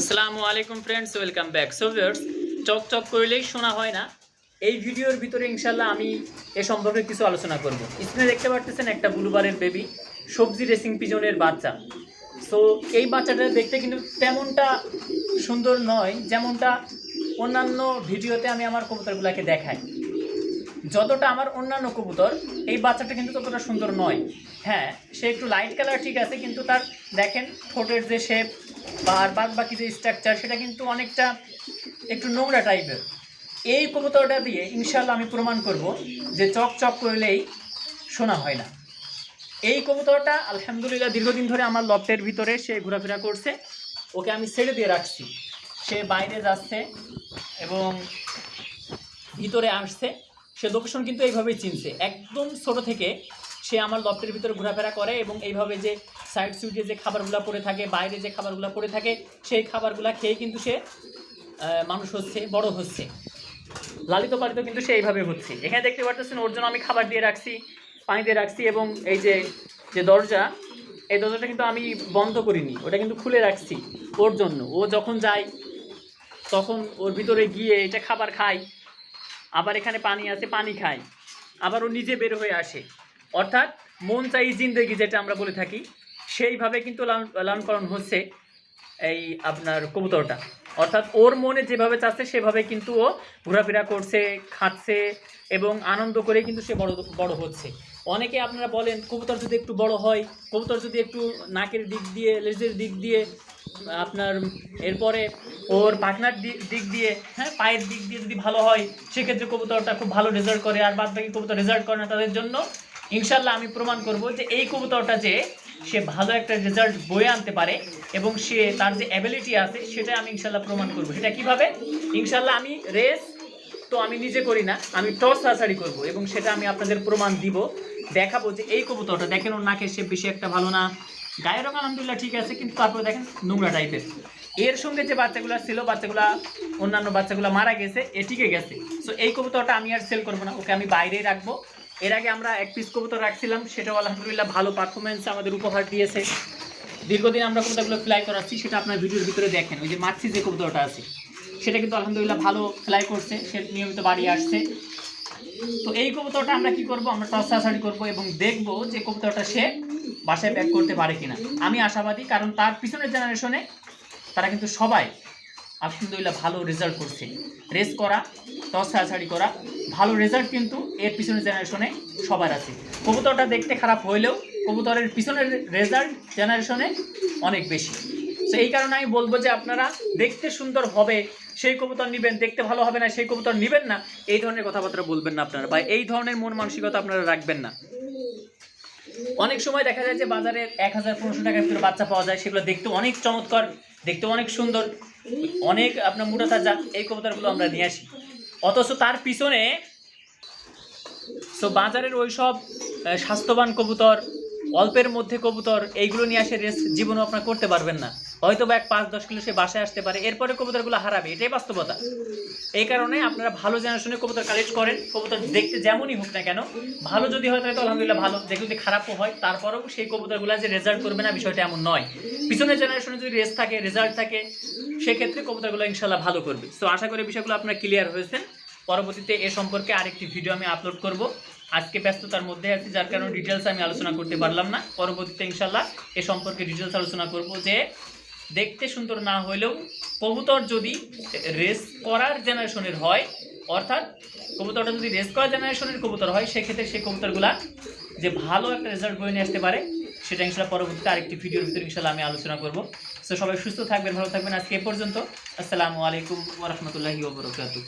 আসসালামু আলাইকুম friends welcome back so viewers চক চক করলেই শোনা হয় না। এই ভিডিওর ভিতরে ইনশাল্লাহ আমি এ সম্পর্কে কিছু আলোচনা করব। স্ক্রিনে দেখতে পাচ্ছেন একটা ব্লুবারের বেবি সবজি রেসিং পিজনের বাচ্চা। সো এই বাচ্চাটা দেখতে কিন্তু তেমনটা সুন্দর নয়, যেমনটা অন্যান্য ভিডিওতে আমি আমার কবুতরগুলোকে দেখাই। যতটা আমার অন্যান্য কবুতর, এই বাচ্চাটা কিন্তু ততটা সুন্দর নয়। হ্যাঁ সে একটু লাইট কালার ঠিক আছে, কিন্তু তার দেখেন ঠোঁটের যে শেপ বা আর বাদ বাকি যে স্ট্রাকচার সেটা কিন্তু অনেকটা একটু নোংরা টাইপের এই কবুতরটা দিয়ে ইনশাল্লাহ আমি প্রমাণ করব যে চক চক করলেই শোনা হয় না। এই কবুতরটা আলহামদুলিল্লাহ দীর্ঘদিন ধরে আমার লফটের ভিতরে সে ঘোরাফেরা করছে। ওকে আমি ছেড়ে দিয়ে রাখছি। সে বাইরে যাচ্ছে এবং ভিতরে আসছে। সে লোকেশন কিন্তু এইভাবেই চিনছে। একদম ছোট থেকে সে আমার লফটের ভিতরে ঘোরাফেরা করে এবং এইভাবে যে সাইড সুইটে যে খাবারগুলো পড়ে থাকে, বাইরে যে খাবারগুলো পড়ে থাকে, সেই খাবারগুলো খেয়ে কিন্তু সে মানুষ হচ্ছে, বড় হচ্ছে। লালিত পালিত কিন্তু সে এইভাবে হচ্ছে। এখানে দেখতে পারতেছেন, ওর জন্য আমি খাবার দিয়ে রাখছি, পানি দিয়ে রাখছি এবং এই যে যে দরজা, এই দরজাটা কিন্তু আমি বন্ধ করিনি। ওটা কিন্তু খুলে রাখছি ওর জন্য। ও যখন যায়, তখন ওর ভিতরে গিয়ে এটা খাবার খায়। আবার এখানে পানি আছে, পানি খায়। আবার ও নিজে বের হয়ে আসে। অর্থাৎ মন চাই জিন্দেগি যেটা আমরা বলে থাকি, সেইভাবে কিন্তু লালন- লালন পালন হচ্ছে এই আপনার কবুতরটা। অর্থাৎ ওর মনে যেভাবে চাচ্ছে, সেভাবে কিন্তু ও ঘোরাফেরা করছে, খাচ্ছে এবং আনন্দ করে কিন্তু সে বড় বড় হচ্ছে। অনেকে আপনারা বলেন, কবুতর যদি একটু বড় হয়, কবুতর যদি একটু নাকের দিক দিয়ে, লেজের দিক দিয়ে আপনার এরপরে ওর পাখনার দিক দিয়ে হ্যাঁ পায়ের দিক দিয়ে যদি ভালো হয়, সেক্ষেত্রে কবুতরটা খুব ভালো রেজাল্ট করে, আর বাদ বাকি কবুতর রেজাল্ট করে না তাদের জন্য ইনশাল্লাহ আমি প্রমাণ করব যে এই কবুতরটা যে সে ভালো একটা রেজাল্ট বয়ে আনতে পারে এবং সে তার যে অ্যাবিলিটি আছে সেটা আমি ইনশাল্লাহ প্রমাণ করব। সেটা কীভাবে? ইনশাল্লাহ আমি রেস তো আমি নিজে করি না, আমি টস সার্সারি করব এবং সেটা আমি আপনাদের প্রমাণ দিব, দেখাবো যে এই কবুতরটা, দেখেন ওর নাকের সে বেশি একটা ভালো না গায়ের রঙ আলহামদুলিল্লাহ ঠিক আছে, কিন্তু তারপরে দেখেন নোংরা টাইপের এর সঙ্গে যে বাচ্চাগুলো ছিল, বাচ্চাগুলা, অন্যান্য বাচ্চাগুলো মারা গেছে, এ টিকে গেছে। সো এই কবুতরটা আমি আর সেল করব না, ওকে আমি বাইরেই রাখব। এর আগে আমরা এক পিস কবুতর রাখছিলাম, সেটাও আলহামদুলিল্লাহ ভালো পারফরমেন্স আমাদের উপহার দিয়েছে। দীর্ঘদিন আমরা কবুতরগুলো ফ্লাই করাচ্ছি, সেটা আপনার ভিডিওর ভিতরে দেখেন, ওই যে মাছি যে কবুতরটা আছে, সেটা কিন্তু আলহামদুলিল্লাহ ভালো ফ্লাই করছে, সে নিয়মিত বাড়ি আসছে। তো এই কবুতরটা আমরা কি করব? আমরা টস সাসারি করব এবং দেখব যে কবুতরটা সে বাসায় ব্যাক করতে পারে কিনা। আমি আশাবাদী কারণ তার পিছনের জেনারেশনে তারা কিন্তু সবাই আলহামদুলিল্লাহ ভালো রেজাল্ট করছে। রেস করা টস ছাড়াছাড়ি করা, ভালো রেজাল্ট কিন্তু এর পিছনের জেনারেশনে সবার আছে। কবুতরটা দেখতে খারাপ হইলেও কবুতরের পিছনের রেজাল্ট জেনারেশনে অনেক বেশি। তো এই কারণে আমি বলব যে আপনারা দেখতে সুন্দর হবে সেই কবুতর নেবেন, দেখতে ভালো হবে না, সেই কবুতর নেবেন না, এই ধরনের কথাবার্তা বলবেন না আপনারা, বা এই ধরনের মন মানসিকতা আপনারা রাখবেন না। অনেক সময় দেখা যায় যে বাজারে এক হাজার, পনেরোশো টাকার ভিতরে বাচ্চা পাওয়া যায়, সেগুলো দেখতে অনেক চমৎকার দেখতে অনেক সুন্দর, অনেক আপনার মোটা তাজা এই কবুতরগুলো আমরা নিয়ে আসি। অথচ তার পিছনে সো বাজারের ওই সব স্বাস্থ্যবান কবুতর, অল্পের মধ্যে কবুতর, এইগুলো নিয়ে আসে রেস, জীবনও আপনার করতে পারবেন না। হয়তো বা এক পাঁচ দশ কিলো সে বাসায় আসতে পারে। এরপরে কবুতরগুলো হারাবে, এটাই বাস্তবতা। এই কারণে আপনারা ভালো জেনারেশনে কবুতর কালেক্ট করেন, কবুতর দেখতে যেমনই হোক না কেন, ভালো যদি হয় তাহলে তো আলহামদুলিল্লাহ ভালো, দেখে যদি খারাপও হয়, তারপরেও সেই কবুতরগুলো যে রেজাল্ট করবে না, বিষয়টা এমন নয়। পিছনের জেনারেশনে যদি রেস থাকে রেজাল্ট থাকে, সেক্ষেত্রে কবুতরগুলো ইনশাল্লাহ ভালো করবে। তো আশা করি বিষয়গুলো আপনারা ক্লিয়ার হয়েছেন। পরবর্তীতে এ সম্পর্কে আরেকটি ভিডিও আমি আপলোড করব। আজকে ব্যস্ততার মধ্যে আছি, যার কারণে ডিটেলস আমি আলোচনা করতে পারলাম না। পরবর্তীতে ইনশাল্লাহ এ সম্পর্কে ডিটেলস আলোচনা করব যে দেখতে সুন্দর না হলেও কবুতর যদি রেস করার জেনারেশনের হয়, অর্থাৎ কবুতরটা যদি রেস করার জেনারেশনের কবুতর হয়, সেক্ষেত্রে সেই কবুতরগুলা যে ভালো একটা রেজাল্ট বয়ে নিয়ে আসতে পারে, সেটা ইনশাল্লাহ পরবর্তীতে আরেকটি ভিডিওর ভিতরে ইনশাল্লাহ আমি আলোচনা করব। তো সবাই সুস্থ থাকবেন, ভালো থাকবেন আজকে এ পর্যন্ত। আসসালামু আলাইকুম ওরহমতুল্লাহি ওবরকাতু